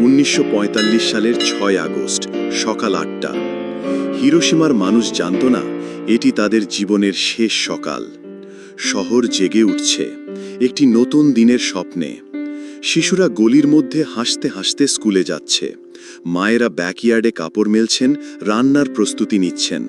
উনিশশো পঁয়তাল্লিশ সালের ছয় আগস্ট, সকাল আটটা। হিরোসীমার মানুষ জানত না, এটি তাদের জীবনের শেষ সকাল। শহর জেগে উঠছে, একটি নতুন দিনের স্বপ্নে। শিশুরা গলির মধ্যে হাসতে হাসতে স্কুলে যাচ্ছে। মায়েরা ব্যাকইয়ার্ডে কাপড় মেলছেন, রান্নার প্রস্তুতি নিচ্ছেন।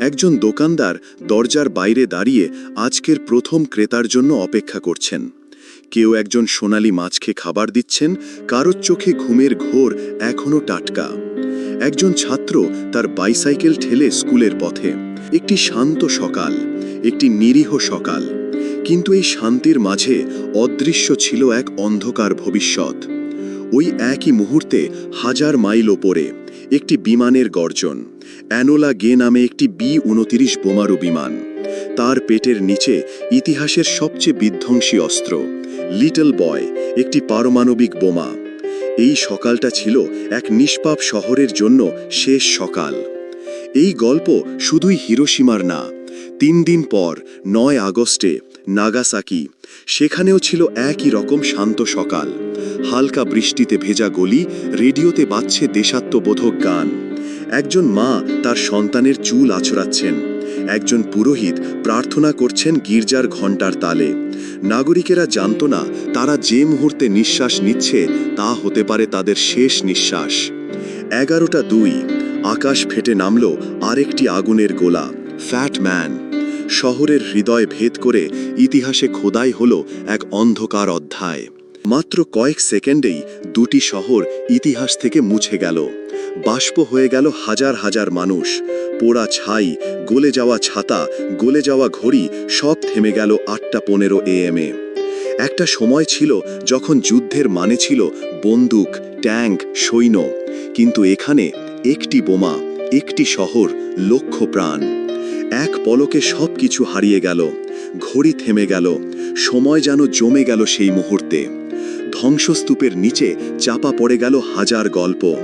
একজন দোকানদার দরজার বাইরে দাঁড়িয়ে আজকের প্রথম ক্রেতার জন্য অপেক্ষা করছেন। কেউ একজন সোনালি মাছকে খাবার দিচ্ছেন, কারোর চোখে ঘুমের ঘোর এখনও টাটকা। একজন ছাত্র তার বাইসাইকেল ঠেলে স্কুলের পথে। একটি শান্ত সকাল, একটি নিরীহ সকাল। কিন্তু এই শান্তির মাঝে অদৃশ্য ছিল এক অন্ধকার ভবিষ্যৎ। ওই একই মুহূর্তে হাজার মাইল ওপরে একটি বিমানের গর্জন, অ্যানোলা গে নামে একটি বি উনতিরিশ বোমারু বিমান। তার পেটের নিচে ইতিহাসের সবচেয়ে বিধ্বংসী অস্ত্র লিটল বয়, একটি পারমাণবিক বোমা। এই সকালটা ছিল এক নিষ্পাপ শহরের জন্য শেষ সকাল। এই গল্প শুধুই হিরোসীমার না। তিন দিন পর, নয় আগস্টে, নাগাসাকি, সেখানেও ছিল একই রকম শান্ত সকাল। হালকা বৃষ্টিতে ভেজা গলি, রেডিওতে বাজছে দেশাত্মবোধক গান। একজন মা তার সন্তানের চুল আছড়াচ্ছেন। একজন পুরোহিত প্রার্থনা করছেন গির্জার ঘণ্টার তালে। নাগরিকেরা জানত না, তারা যে মুহূর্তে নিঃশ্বাস নিচ্ছে, তা হতে পারে তাদের শেষ নিঃশ্বাস। এগারোটা দুই, আকাশ ফেটে নামল আরেকটি আগুনের গোলা, ফ্যাট ম্যান। শহরের হৃদয় ভেদ করে ইতিহাসে খোদাই হল এক অন্ধকার অধ্যায়। মাত্র কয়েক সেকেন্ডেই দুটি শহর ইতিহাস থেকে মুছে গেল। বাষ্প হয়ে গেল হাজার হাজার মানুষ। পোড়া ছাই, গলে যাওয়া ছাতা, গলে যাওয়া ঘড়ি, সব থেমে গেল আটটা পনেরো এম এ। একটা সময় ছিল যখন যুদ্ধের মানে ছিল বন্দুক, ট্যাঙ্ক, সৈন্য। কিন্তু এখানে একটি বোমা, একটি শহর লক্ষ প্রাণ। এক পলকে সব কিছু হারিয়ে গেল। ঘড়ি থেমে গেল। সময় যেন জমে গেল সেই মুহূর্তে। ধ্বংসস্তূপের নিচে চাপা পড়ে গেল হাজার গল্প।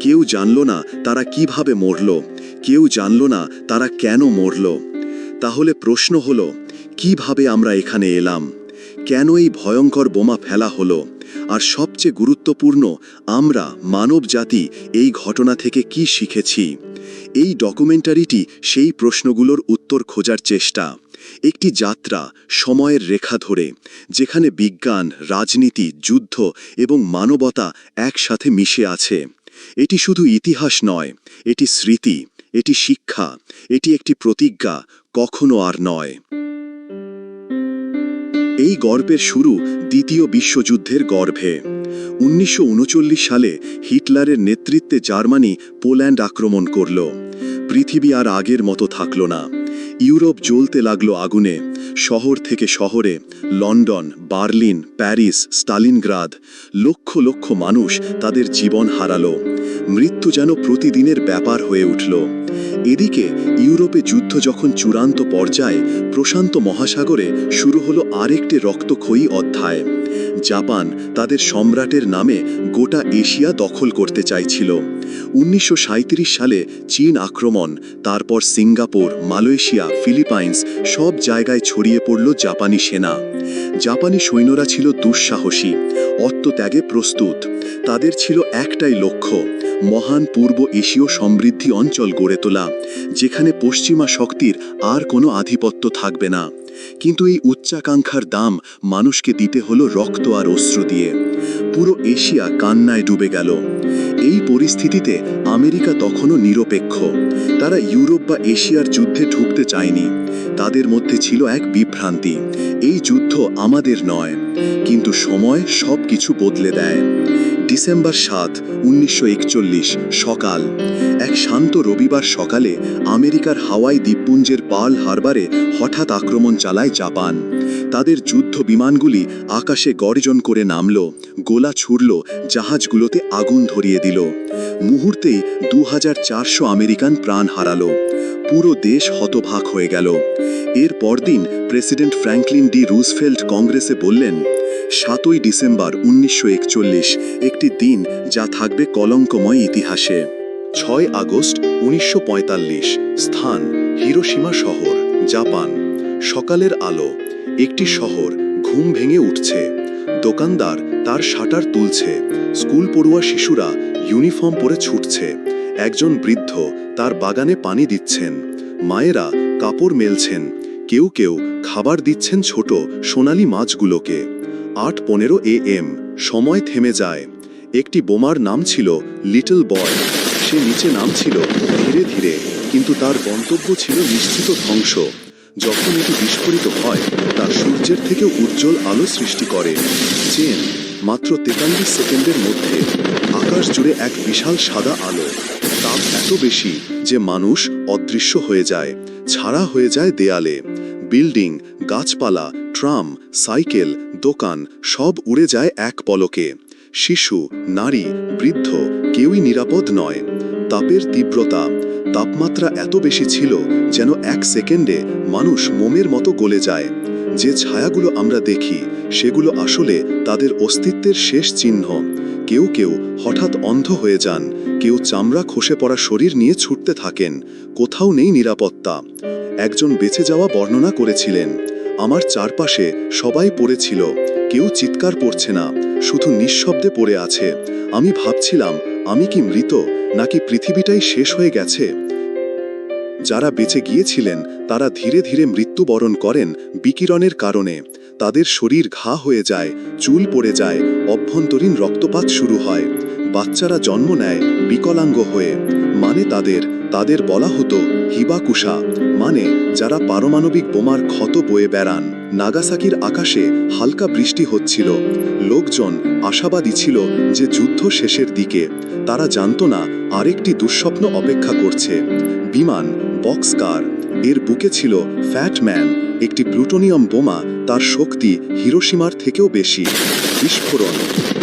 কেউ জানল না তারা কীভাবে মরল। কেউ জানল না তারা কেন মরল। তাহলে প্রশ্ন হল, কীভাবে আমরা এখানে এলাম? কেন এই ভয়ঙ্কর বোমা ফেলা হলো? আর সবচেয়ে গুরুত্বপূর্ণ, আমরা, মানব জাতি, এই ঘটনা থেকে কি শিখেছি? এই ডকুমেন্টারিটি সেই প্রশ্নগুলোর উত্তর খোঁজার চেষ্টা। একটি যাত্রা, সময়ের রেখা ধরে, যেখানে বিজ্ঞান, রাজনীতি, যুদ্ধ এবং মানবতা একসাথে মিশে আছে। এটি শুধু ইতিহাস নয়, এটি স্মৃতি। এটি শিক্ষা, এটি একটি প্রতিজ্ঞা, কখনো আর নয়। এই গর্বের শুরু দ্বিতীয় বিশ্বযুদ্ধের গর্ভে। উনিশশো উনচল্লিশ সালে হিটলারের নেতৃত্বে জার্মানি পোল্যান্ড আক্রমণ করল। পৃথিবী আর আগের মতো থাকল না। ইউরোপ জ্বলতে লাগল আগুনে। শহর থেকে শহরে, London, Berlin, Paris, স্টালিনগ্রাদ, lakh lakh মানুষ তাদের জীবন হারালো। মৃত্যু যেন প্রতিদিনের ব্যাপার হয়ে উঠল। এদিকে, ইউরোপে যুদ্ধ যখন চূড়ান্ত পর্যায়ে, প্রশান্ত মহাসাগরে শুরু হলো আরেকটি রক্তক্ষয়ী অধ্যায়। জাপান তাদের সম্রাটের নামে গোটা এশিয়া দখল করতে চাইছিল। উনিশশো সাঁইত্রিশ সালে চীন আক্রমণ, তারপর সিঙ্গাপুর, মালয়েশিয়া, ফিলিপাইন্স সব জায়গায় ছড়িয়ে পড়ল জাপানি সেনা। জাপানি সৈন্যরা ছিল দুঃসাহসী অত্যাগে প্রস্তুত। তাদের ছিল একটাই লক্ষ্য, মহান পূর্ব এশীয় সমৃদ্ধি অঞ্চল গড়ে তোলা, যেখানে পশ্চিমা শক্তির আর কোনো আধিপত্য থাকবে না। কিন্তু এই উচ্চাকাঙ্ক্ষার দাম মানুষকে দিতে হলো রক্ত আর অস্ত্র দিয়ে। পুরো এশিয়া কান্নায় ডুবে গেল। এই পরিস্থিতিতে আমেরিকা তখনও নিরপেক্ষ। তারা ইউরোপ বা এশিয়ার যুদ্ধে ঢুকতে চায়নি। তাদের মধ্যে ছিল এক বিভ্রান্তি। এই যুদ্ধ আমাদের নয়। কিন্তু সময় সব কিছু বদলে দেয়। ডিসেম্বর সাত, উনিশশো সকাল। এক শান্ত রবিবার সকালে আমেরিকার হাওয়াই দ্বীপপুঞ্জের পার্ল হারবারে হঠাৎ আক্রমণ চালায় জাপান। তাদের যুদ্ধ বিমানগুলি আকাশে গর্জন করে নামল, গোলা ছুড়ল, জাহাজগুলোতে আগুন ধরিয়ে দিল। মুহূর্তেই দু হাজার চারশো আমেরিকান প্রাণ হারালো। পুরো দেশ হতভাগ হয়ে গেল। এর পরদিন প্রেসিডেন্ট ফ্র্যাঙ্কলিন ডি রুজফেল্ট কংগ্রেসে বললেন সাতই ডিসেম্বর উনিশশো একচল্লিশ, একটি দিন যা থাকবে কলঙ্কময় ইতিহাসে। ছয় আগস্ট উনিশশো পঁয়তাল্লিশ, স্থান হিরোসীমা শহর, জাপান। সকালের আলো, একটি শহর ঘুম ভেঙে উঠছে। দোকানদার তার শাটার তুলছে। স্কুল পড়ুয়া শিশুরা ইউনিফর্ম পরে ছুটছে। একজন বৃদ্ধ তার বাগানে পানি দিচ্ছেন। মায়েরা কাপড় মেলছেন। কেউ কেউ খাবার দিচ্ছেন ছোট সোনালি মাছগুলোকে। আট পনেরো এ এম, সময় থেমে যায়। একটি বোমার নাম ছিল লিটল বয়। সে নিচে নামছিল ধীরে ধীরে, কিন্তু তার গন্তব্য ছিল নিশ্চিত ধ্বংস। যখন এটি বিস্ফোরিত হয়, তা সূর্যের থেকে উজ্জ্বল আলো সৃষ্টি করে। চেন, মাত্র তেতাল্লিশ সেকেন্ডের মধ্যে, আকাশ জুড়ে এক বিশাল সাদা আলো। তাপ এত বেশি যে মানুষ অদৃশ্য হয়ে যায়, ছাড়া হয়ে যায় দেয়ালে। বিল্ডিং, গাছপালা, ট্রাম, সাইকেল দোকান সব উড়ে যায় এক পলকে। শিশু, নারী, বৃদ্ধ কেউই নিরাপদ নয়। তাপের তীব্রতা, তাপমাত্রা এত বেশি ছিল যেন এক সেকেন্ডে মানুষ মোমের মতো গলে যায়। যে ছায়াগুলো আমরা দেখি, সেগুলো আসলে তাদের অস্তিত্বের শেষ চিহ্ন। কেউ কেউ হঠাৎ অন্ধ হয়ে যান, কেউ চামড়া খসে পড়া শরীর নিয়ে ছুটতে থাকেন, কোথাও নেই নিরাপত্তা। একজন বেঁচে যাওয়া বর্ণনা করেছিলেন আমার চারপাশে সবাই পড়েছিল। কেউ চিৎকার করছে না, শুধু নিঃশব্দে পড়ে আছে। আমি ভাবছিলাম, আমি কি মৃত, নাকি পৃথিবীটাই শেষ হয়ে গেছে? যারা বেঁচে গিয়েছিলেন, তারা ধীরে ধীরে মৃত্যুবরণ করেন বিকিরণের কারণে। তাদের শরীর ঘা হয়ে যায়, চুল পড়ে যায়, অভ্যন্তরীণ রক্তপাত শুরু হয়। বাচ্চারা জন্ম নেয় বিকলাঙ্গ হয়ে। মানে তাদের তাদের বলা হতো হিবাকুশা। মানে যারা পারমাণবিক বোমার ক্ষত বয়ে বেড়ান। নাগাসাকির আকাশে হালকা বৃষ্টি হচ্ছিল। লোকজন আশাবাদী ছিল যে যুদ্ধ শেষের দিকে। তারা জানত না আরেকটি দুঃস্বপ্ন অপেক্ষা করছে। বিমান, বক্সকার এর বুকে ছিল ফ্যাটম্যান একটি প্লুটোনিয়াম বোমা, তার শক্তি হিরোসীমার থেকেও বেশি। বিস্ফোরণ।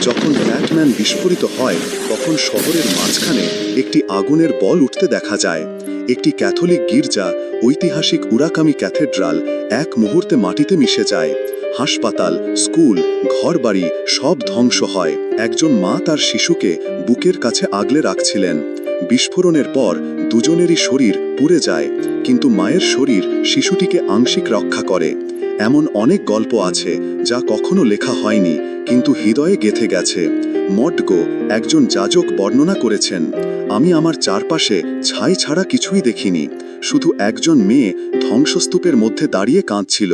যখন ফ্যাটম্যান বিস্ফোরিত হয়, তখন শহরের মাঝখানে একটি আগুনের বল উঠতে দেখা যায়। একটি ক্যাথলিক গির্জা, ঐতিহাসিক উরাকামি ক্যাথেড্রাল, এক মুহূর্তে মাটিতে মিশে যায়। হাসপাতাল, স্কুল, ঘরবাড়ি সব ধ্বংস হয়। একজন মা তার শিশুকে বুকের কাছে আগলে রাখছিলেন। বিস্ফোরণের পর দুজনেরই শরীর পুড়ে যায়, কিন্তু মায়ের শরীর শিশুটিকে আংশিক রক্ষা করে। এমন অনেক গল্প আছে যা কখনো লেখা হয়নি, কিন্তু হৃদয়ে গেথে গেছে। মডগো একজন যাজক বর্ণনা করেছেন, আমি আমার চারপাশে ছাই ছাড়া কিছুই দেখিনি, শুধু একজন মেয়ে ধ্বংসস্তূপের মধ্যে দাঁড়িয়ে কাঁদছিল।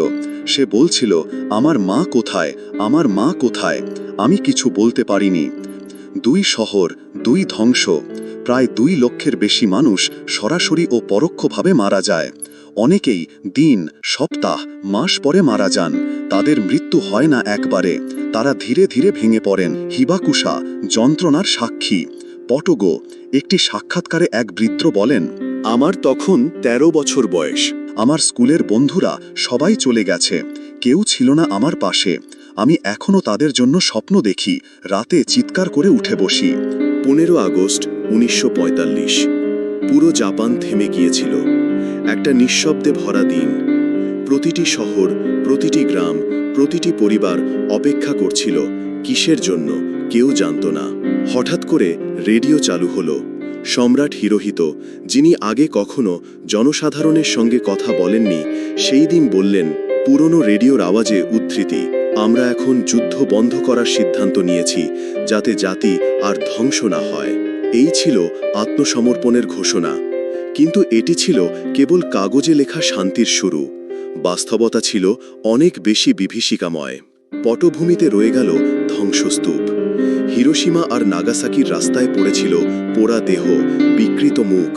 সে বলছিল, আমার মা কোথায়? আমার মা কোথায়? আমি কিছু বলতে পারিনি। দুই শহর, দুই ধ্বংস। প্রায় দুই লক্ষের বেশি মানুষ সরাসরি ও পরোক্ষভাবে মারা যায়। অনেকেই দিন সপ্তাহ মাস পরে মারা যান। তাদের মৃত্যু হয় না একবারে। তারা ধীরে ধীরে ভেঙে পড়েন। হিবাকুশা যন্ত্রণার সাক্ষী। পটগো একটি সাক্ষাৎকারে এক বৃদ্ধ বলেন আমার তখন ১৩ বছর বয়স। আমার স্কুলের বন্ধুরা সবাই চলে গেছে। কেউ ছিল না আমার পাশে। আমি এখনও তাদের জন্য স্বপ্ন দেখি। রাতে চিৎকার করে উঠে বসি। পনেরো আগস্ট উনিশশো পঁয়তাল্লিশ। পুরো জাপান থেমে গিয়েছিল। একটা নিঃশব্দে ভরা দিন। প্রতিটি শহর, প্রতিটি গ্রাম, প্রতিটি পরিবার অপেক্ষা করছিল, কিসের জন্য কেউ জানত না। হঠাৎ করে রেডিও চালু হলো। সম্রাট হিরোহিত, যিনি আগে কখনো জনসাধারণের সঙ্গে কথা বলেননি, সেই দিন বললেন, পুরনো রেডিওর আওয়াজে উদ্ধৃতি। আমরা এখন যুদ্ধ বন্ধ করার সিদ্ধান্ত নিয়েছি, যাতে জাতি আর ধ্বংস না হয়। এই ছিল আত্মসমর্পণের ঘোষণা। কিন্তু এটি ছিল কেবল কাগজে লেখা শান্তির শুরু। বাস্তবতা ছিল অনেক বেশি বিভীষিকাময়। পটভূমিতে রয়ে গেল ধ্বংসস্তূপ। হিরোসীমা আর নাগাসাকির রাস্তায় পড়েছিল পোড়া দেহ, বিকৃত মুখ।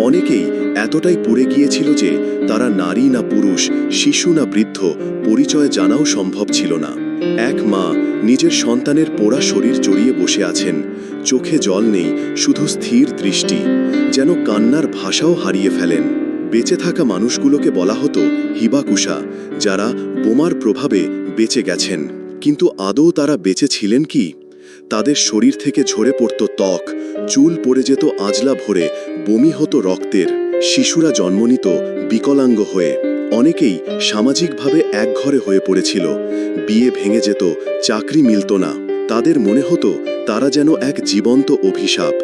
অনেকেই এতটাই পুড়ে গিয়েছিল যে তারা নারী না পুরুষ, শিশু না বৃদ্ধ, পরিচয় জানাও সম্ভব ছিল না। এক মা নিজের সন্তানের পোড়া শরীর জড়িয়ে বসে আছেন। চোখে জল নেই, শুধু স্থির দৃষ্টি, যেন কান্নার ভাষাও হারিয়ে ফেলেন। বেঁচে থাকা মানুষগুলোকে বলা হতো হিবাকুষা যারা বোমার প্রভাবে বেঁচে গেছেন। কিন্তু আদৌ তারা বেঁচে ছিলেন কি? তাদের শরীর থেকে ঝরে পড়ত ত্বক, চুল পড়ে যেত আজলা ভরে, বমি হতো রক্তের। শিশুরা জন্ম নিত বিকলাঙ্গ হয়ে অনেকেই সামাজিকভাবে একঘরে হয়ে পড়েছিল। বিয়ে ভেঙে যেত, চাকরি মিলত না। তাদের মনে হতো, তারা যেন এক জীবন্ত অভিশাপ।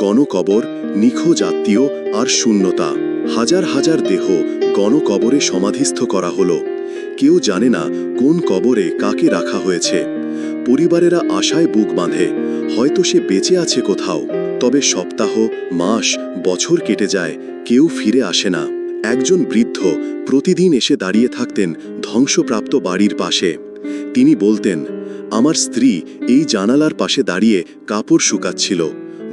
গণকবর, নিখোঁজ আত্মীয় আর শূন্যতা। হাজার হাজার দেহ গণকবরে সমাধিস্থ করা হলো। কেউ জানে না কোন কবরে কাকে রাখা হয়েছে। পরিবারেরা আশায় বুক বাঁধে, হয়তো সে বেঁচে আছে কোথাও। তবে সপ্তাহ, মাস, বছর কেটে যায়, কেউ ফিরে আসে না। একজন বৃদ্ধ প্রতিদিন এসে দাঁড়িয়ে থাকতেন ধ্বংসপ্রাপ্ত বাড়ির পাশে। তিনি বলতেন, আমার স্ত্রী এই জানালার পাশে দাঁড়িয়ে কাপড় শুকাচ্ছিল,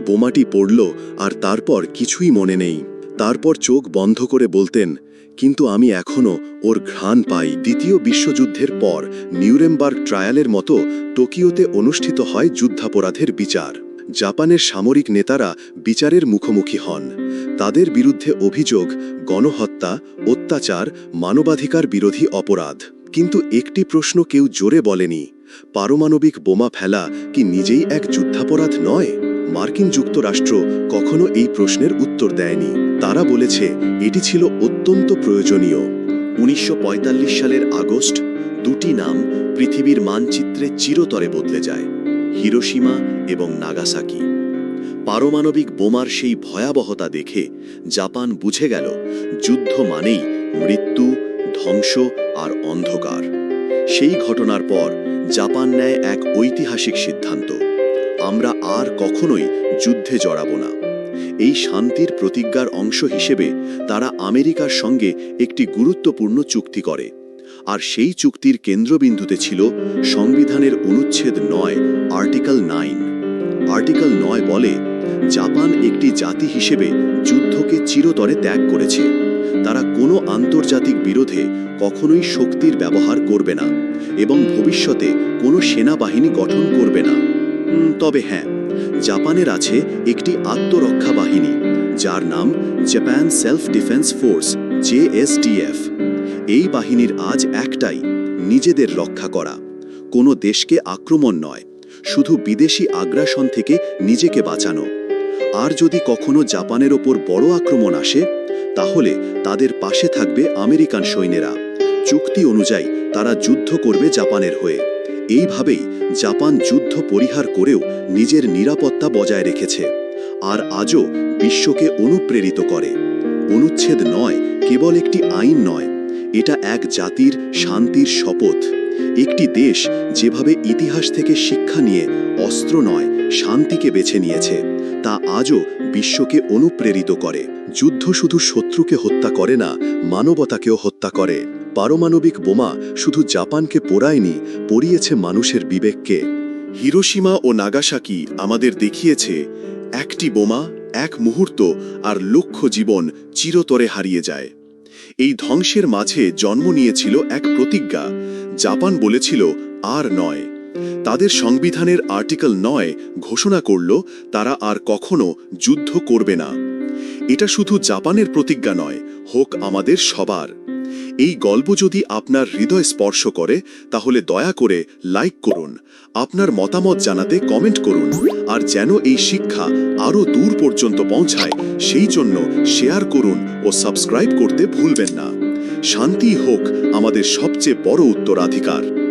বোমাটি পড়ল আর তারপর কিছুই মনে নেই। তারপর চোখ বন্ধ করে বলতেন, কিন্তু আমি এখনও ওর ঘ্রাণ পাই। দ্বিতীয় বিশ্বযুদ্ধের পর নিউরেমবার্গ ট্রায়ালের মতো টোকিওতে অনুষ্ঠিত হয় যুদ্ধাপরাধের বিচার। জাপানের সামরিক নেতারা বিচারের মুখোমুখি হন। তাদের বিরুদ্ধে অভিযোগ, গণহত্যা, অত্যাচার, মানবাধিকার বিরোধী অপরাধ। কিন্তু একটি প্রশ্ন কেউ জোরে বলেনি, পারমাণবিক বোমা ফেলা কি নিজেই এক যুদ্ধাপরাধ নয়? মার্কিন যুক্তরাষ্ট্র কখনো এই প্রশ্নের উত্তর দেয়নি। তারা বলেছে, এটি ছিল অত্যন্ত প্রয়োজনীয়। উনিশশো পঁয়তাল্লিশ সালের আগস্ট, দুটি নাম পৃথিবীর মানচিত্রে চিরতরে বদলে যায়। হিরোশিমা এবং নাগাসাকি। পারমাণবিক বোমার সেই ভয়াবহতা দেখে জাপান বুঝে গেল, যুদ্ধ মানেই মৃত্যু, ধ্বংস আর অন্ধকার। সেই ঘটনার পর জাপান নেয় এক ঐতিহাসিক সিদ্ধান্ত, আমরা আর কখনোই যুদ্ধে জড়াব না। এই শান্তির প্রতিজ্ঞার অংশ হিসেবে তারা আমেরিকার সঙ্গে একটি গুরুত্বপূর্ণ চুক্তি করে। আর সেই চুক্তির কেন্দ্রবিন্দুতে ছিল সংবিধানের অনুচ্ছেদ নয়, আর্টিকেল নাইন। আর্টিকেল নয় বলে, জাপান একটি জাতি হিসেবে যুদ্ধকে চিরতরে ত্যাগ করেছে। তারা কোনো আন্তর্জাতিক বিরোধে কখনোই শক্তির ব্যবহার করবে না এবং ভবিষ্যতে কোনো সেনাবাহিনী গঠন করবে না। তবে হ্যাঁ জাপানের আছে একটি আত্মরক্ষা বাহিনী, যার নাম Japan self defence force JSDF এই বাহিনীর আজ একটাই, নিজেদের রক্ষা করা। কোনো দেশকে আক্রমণ নয়, শুধু বিদেশি আগ্রাসন থেকে নিজেকে বাঁচানো। আর যদি কখনো জাপানের ওপর বড় আক্রমণ আসে, তাহলে তাদের পাশে থাকবে আমেরিকান সৈন্যেরা। চুক্তি অনুযায়ী তারা যুদ্ধ করবে জাপানের হয়ে। এইভাবেই জাপান যুদ্ধ পরিহার করেও নিজের নিরাপত্তা বজায় রেখেছে। আর আজও বিশ্বকে অনুপ্রেরিত করে। অনুচ্ছেদ নয়, কেবল একটি আইন নয় এটা এক জাতির শান্তির শপথ। একটি দেশ যেভাবে ইতিহাস থেকে শিক্ষা নিয়ে অস্ত্র নয়, শান্তিকে বেছে নিয়েছে, তা আজও বিশ্বকে অনুপ্রেরিত করে। যুদ্ধ শুধু শত্রুকে হত্যা করে না, মানবতাকেও হত্যা করে। পারমাণবিক বোমা শুধু জাপানকে পোড়ায়নি পড়িয়েছে মানুষের বিবেককে। হিরোসীমা ও নাগাসাকি আমাদের দেখিয়েছে, একটি বোমা, এক মুহূর্ত আর লক্ষ জীবন চিরতরে হারিয়ে যায়। এই ধ্বংসের মাঝে জন্ম নিয়েছিল এক প্রতিজ্ঞা। জাপান বলেছিল, আর নয়। তাদের সংবিধানের আর্টিকেল নয় ঘোষণা করল, তারা আর কখনো যুদ্ধ করবে না। এটা শুধু জাপানের প্রতিজ্ঞা নয়, হোক আমাদের সবার। এই গল্প যদি আপনার হৃদয় স্পর্শ করে, তাহলে দয়া করে লাইক করুন, আপনার মতামত জানাতে কমেন্ট করুন, আর যেন এই শিক্ষা আরও দূর পর্যন্ত পৌঁছায় সেই জন্য শেয়ার করুন ও সাবস্ক্রাইব করতে ভুলবেন না। শান্তি হোক আমাদের সবচেয়ে বড় উত্তরাধিকার।